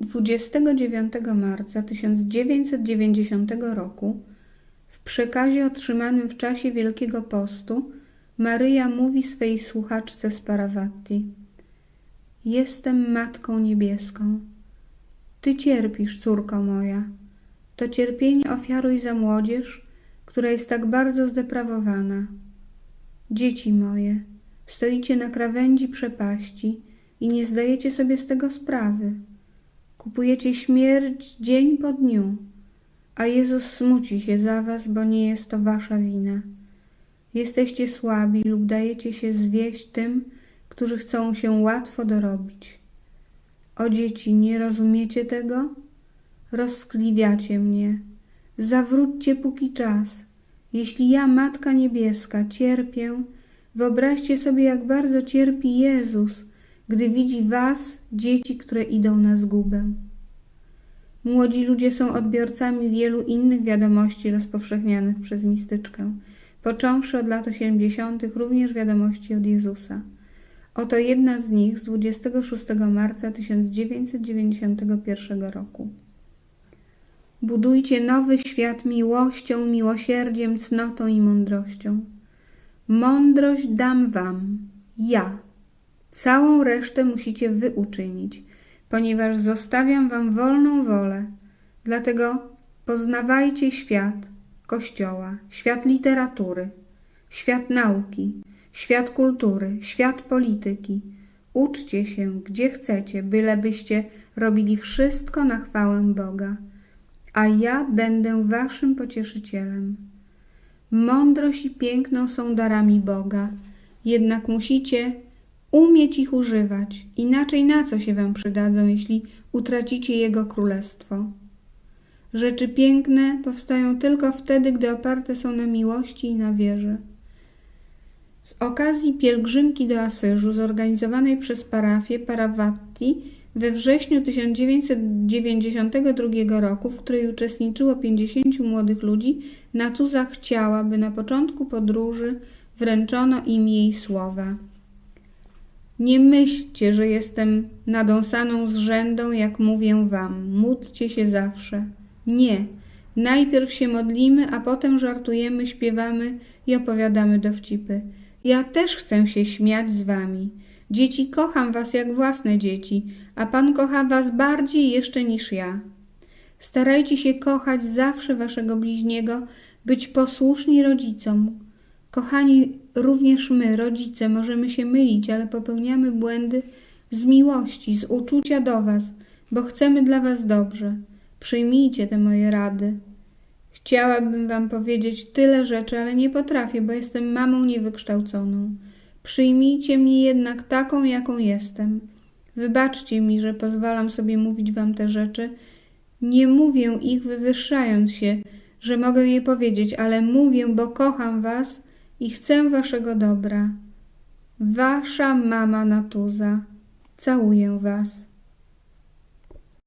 29 marca 1990 roku w przekazie otrzymanym w czasie Wielkiego Postu Maryja mówi swej słuchaczce z Parawatti Jestem Matką Niebieską. Ty cierpisz, córko moja. To cierpienie ofiaruj za młodzież, która jest tak bardzo zdeprawowana. Dzieci moje, stoicie na krawędzi przepaści i nie zdajecie sobie z tego sprawy. Kupujecie śmierć dzień po dniu, a Jezus smuci się za was, bo nie jest to wasza wina. Jesteście słabi lub dajecie się zwieść tym, którzy chcą się łatwo dorobić. O dzieci, nie rozumiecie tego? Rozkliwiacie mnie. Zawróćcie póki czas. Jeśli ja, Matka Niebieska, cierpię, wyobraźcie sobie, jak bardzo cierpi Jezus, gdy widzi was, dzieci, które idą na zgubę. Młodzi ludzie są odbiorcami wielu innych wiadomości rozpowszechnianych przez mistyczkę, począwszy od lat 80., również wiadomości od Jezusa. Oto jedna z nich z 26 marca 1991 roku. Budujcie nowy świat miłością, miłosierdziem, cnotą i mądrością. Mądrość dam wam, ja. Całą resztę musicie wy uczynić, ponieważ zostawiam wam wolną wolę. Dlatego poznawajcie świat Kościoła, świat literatury, świat nauki, świat kultury, świat polityki. Uczcie się, gdzie chcecie, bylebyście robili wszystko na chwałę Boga, a ja będę waszym pocieszycielem. Mądrość i piękno są darami Boga, jednak musicie umieć ich używać, inaczej na co się wam przydadzą, jeśli utracicie Jego królestwo. Rzeczy piękne powstają tylko wtedy, gdy oparte są na miłości i na wierze. Z okazji pielgrzymki do Asyżu zorganizowanej przez parafię Parawatti we wrześniu 1992 roku, w której uczestniczyło 50 młodych ludzi, Natuza chciała, by na początku podróży wręczono im jej słowa. Nie myślcie, że jestem nadąsaną zrzędą, jak mówię wam. Módlcie się zawsze. Nie. Najpierw się modlimy, a potem żartujemy, śpiewamy i opowiadamy dowcipy. Ja też chcę się śmiać z wami. Dzieci, kocham was jak własne dzieci, a Pan kocha was bardziej jeszcze niż ja. Starajcie się kochać zawsze waszego bliźniego, być posłuszni rodzicom. Kochani, również my, rodzice, możemy się mylić, ale popełniamy błędy z miłości, z uczucia do was, bo chcemy dla was dobrze. Przyjmijcie te moje rady. Chciałabym wam powiedzieć tyle rzeczy, ale nie potrafię, bo jestem mamą niewykształconą. Przyjmijcie mnie jednak taką, jaką jestem. Wybaczcie mi, że pozwalam sobie mówić wam te rzeczy. Nie mówię ich wywyższając się, że mogę je powiedzieć, ale mówię, bo kocham was i chcę waszego dobra. Wasza mama Natuza. Całuję was.